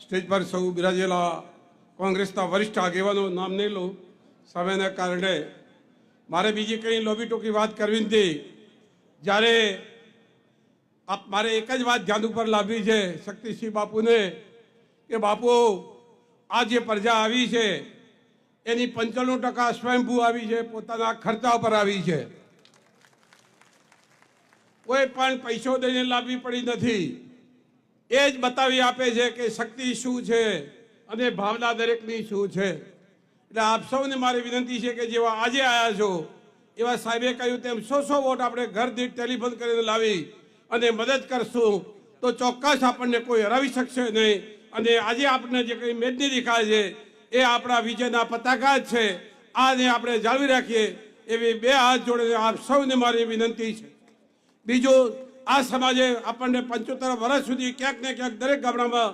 Stage પર સૌ બિરાજેલા કોંગ્રેસના વરિષ્ઠ આગેવાનો નામ નહીં લઉં સમયના કારણે. મારે બીજી કંઈ લોબી ટોકી વાત કરવી નથી. જ્યારે આપ મારે એક જ વાત ધ્યાન ઉપર લાવવી છે શક્તિસિંહ બાપુને, કે બાપુ, આ જે પ્રજા આવી છે, એની પંચાણું ટકા સ્વયંભૂ આવી છે, પોતાના ખર્ચા પર આવી છે. કોઈ પણ પૈસો દઈને લાવવી પડી નથી. એ જ બતાવી આપે છે કે શક્તિ શું છે અને ભાવના દરેકની શું છે. એટલે આપ સૌને મારી વિનંતી છે કે જેવા આજે આવ્યા છો, એવા સાહેબે કહ્યું તેમ સો સો વોટ આપણે ઘર દીઠ ટેલિફોન કરીને લાવી અને મદદ કરશું તો ચોક્કસ આપણને કોઈ હરાવી શકશે નહીં. અને આજે આપણને જે કંઈ મેદની દેખાય છે, એ આપણા વિજયના પતાકા જ છે. આને આપણે જાળવી રાખીએ એવી બે હાથ જોડીને આપ સૌને મારી વિનંતી છે. બીજું આ સમાજે આપણને પંચોતેર વર્ષ સુધી ક્યાંક ને ક્યાંક દરેક ગામડામાં